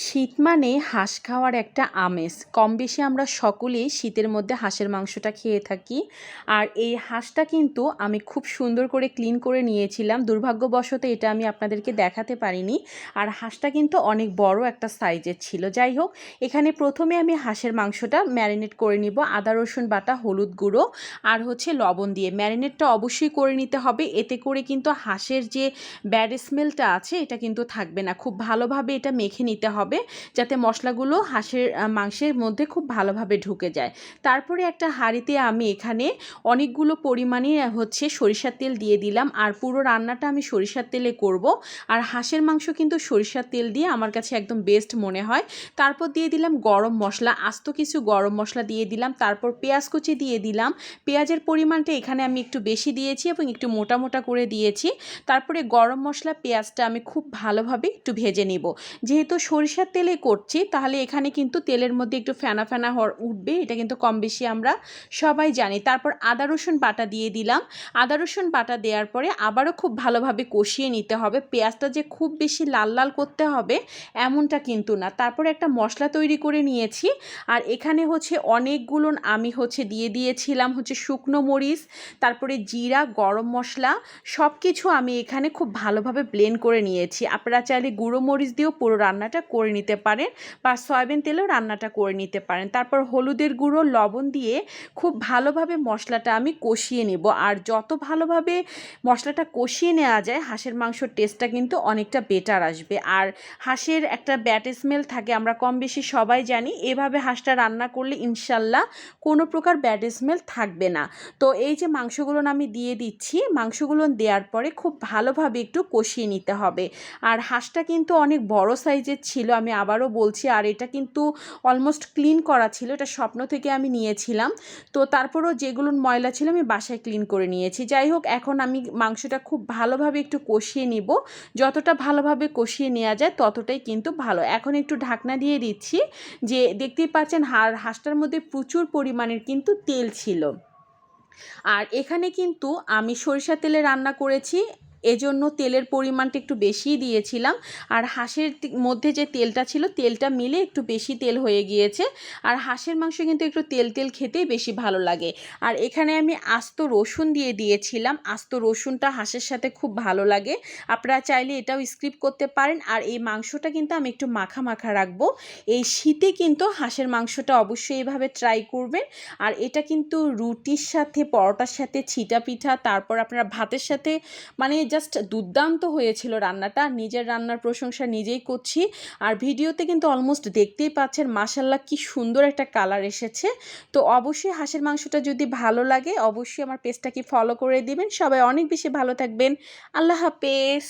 শীত মানে হাঁস খাওয়ার একটা আমেজ। কম বেশি আমরা সকলেই শীতের মধ্যে হাঁসের মাংসটা খেয়ে থাকি। আর এই হাঁসটা কিন্তু আমি খুব সুন্দর করে ক্লিন করে নিয়েছিলাম। দুর্ভাগ্যবশত এটা আমি আপনাদেরকে দেখাতে পারিনি। আর হাঁসটা কিন্তু অনেক বড় একটা সাইজের ছিল। যাই হোক, এখানে প্রথমে আমি হাঁসের মাংসটা ম্যারিনেট করে নিব। আদা, রসুন বাটা, হলুদ গুঁড়ো আর হচ্ছে লবণ দিয়ে। ম্যারিনেটটা অবশ্যই করে নিতে হবে। এতে করে কিন্তু হাঁসের যে ব্যাড স্মেলটা আছে, এটা কিন্তু থাকবে না। খুব ভালোভাবে এটা মেখে নিতে হবে। হবে যাতে মশলাগুলো হাঁসের মাংসের মধ্যে খুব ভালোভাবে ঢুকে যায়। তারপরে একটা হাঁড়িতে আমি এখানে অনেকগুলো পরিমাণে হচ্ছে সরিষার তেল দিয়ে দিলাম। আর পুরো রান্নাটা আমি সরিষার তেলে করব। আর হাঁসের মাংস কিন্তু সরিষার তেল দিয়ে আমার কাছে একদম বেস্ট মনে হয়। তারপর দিয়ে দিলাম গরম মশলা, আস্ত কিছু গরম মশলা দিয়ে দিলাম। তারপর পেঁয়াজ কুচি দিয়ে দিলাম। পেঁয়াজের পরিমাণটা এখানে আমি একটু বেশি দিয়েছি এবং একটু মোটা মোটা করে দিয়েছি। তারপরে গরম মশলা, পেঁয়াজটা আমি খুব ভালোভাবে একটু ভেজে নিব। যেহেতু সরিষা সরিষার তেলে করছি, তাহলে এখানে কিন্তু তেলের মধ্যে একটু ফেনা ফেনা উঠবে, এটা কিন্তু কম বেশি আমরা সবাই জানি। তারপর আদা, রসুন বাটা দিয়ে দিলাম। আদা, রসুন বাটা দেওয়ার পরে আবারও খুব ভালোভাবে কষিয়ে নিতে হবে। পেঁয়াজটা যে খুব বেশি লাল লাল করতে হবে এমনটা কিন্তু না। তারপর একটা মশলা তৈরি করে নিয়েছি। আর এখানে হচ্ছে অনেকগুলো আমি হচ্ছে দিয়ে দিয়েছিলাম হচ্ছে শুকনো মরিচ, তারপরে জিরা, গরম মশলা সব কিছু আমি এখানে খুব ভালোভাবে ব্লেন্ড করে নিয়েছি। আপনারা চাইলে গুঁড়ো মরিচ দিয়েও পুরো রান্নাটা করে নিতে পারেন বা সয়াবিন তেলেও রান্নাটা করে নিতে পারেন। তারপর হলুদের গুঁড়ো, লবণ দিয়ে খুব ভালোভাবে মশলাটা আমি কষিয়ে নেব। আর যত ভালোভাবে মশলাটা কষিয়ে নেওয়া যায়, হাঁসের মাংসর টেস্টটা কিন্তু অনেকটা বেটার আসবে। আর হাঁসের একটা ব্যাট স্মেল থাকে, আমরা কম বেশি সবাই জানি, এভাবে হাঁসটা রান্না করলে ইনশাল্লাহ কোনো প্রকার ব্যাড স্মেল থাকবে না। তো এই যে মাংসগুলো আমি দিয়ে দিচ্ছি, মাংসগুলো দেওয়ার পরে খুব ভালোভাবে একটু কষিয়ে নিতে হবে। আর হাঁসটা কিন্তু অনেক বড় সাইজের ছিল আমি আবারও বলছি, আর এটা কিন্তু অলমোস্ট ক্লিন করা ছিল, এটা স্বপ্ন থেকে আমি নিয়েছিলাম। তো তারপরও যেগুলো ময়লা ছিল, আমি বাসায় ক্লিন করে নিয়েছি। যাই হোক, এখন আমি মাংসটা খুব ভালোভাবে একটু কষিয়ে নিব। যতটা ভালোভাবে কষিয়ে নেওয়া যায়, ততটাই কিন্তু ভালো। এখন একটু ঢাকনা দিয়ে দিচ্ছি, যে দেখতেই পাচ্ছেন হাড় হাঁসটার মধ্যে প্রচুর পরিমাণের কিন্তু তেল ছিল। আর এখানে কিন্তু আমি সরিষা তেলে রান্না করেছি এজন্য তেলের পরিমাণটা একটু বেশিই দিয়েছিলাম। আর হাঁসের মধ্যে যে তেলটা ছিল, তেলটা মিলে একটু বেশি তেল হয়ে গিয়েছে। আর হাঁসের মাংস কিন্তু একটু তেল তেল খেতেই বেশি ভালো লাগে। আর এখানে আমি আস্ত রসুন দিয়ে দিয়েছিলাম। আস্ত রসুনটা হাঁসের সাথে খুব ভালো লাগে। আপনারা চাইলে এটাও স্ক্রিপ করতে পারেন। আর এই মাংসটা কিন্তু আমি একটু মাখা মাখা রাখব। এই শীতে কিন্তু হাঁসের মাংসটা অবশ্যই এভাবে ট্রাই করবেন। আর এটা কিন্তু রুটির সাথে, পরোটার সাথে, ছিটা পিঠা, তারপর আপনারা ভাতের সাথে মানে জাস্ট দুর্দান্ত হয়েছিল রান্নাটা। নিজের রান্নার প্রশংসা নিজেই করছি। আর ভিডিওতে কিন্তু অলমোস্ট দেখতেই পাচ্ছেন মাসাল্লাহ কি সুন্দর একটা কালার এসেছে। তো অবশ্যই হাঁসের মাংসটা যদি ভালো লাগে, অবশ্যই আমার পেজটাকে ফলো করে দিবেন। সবাই অনেক বেশি ভালো থাকবেন। আল্লাহ হাফেজ।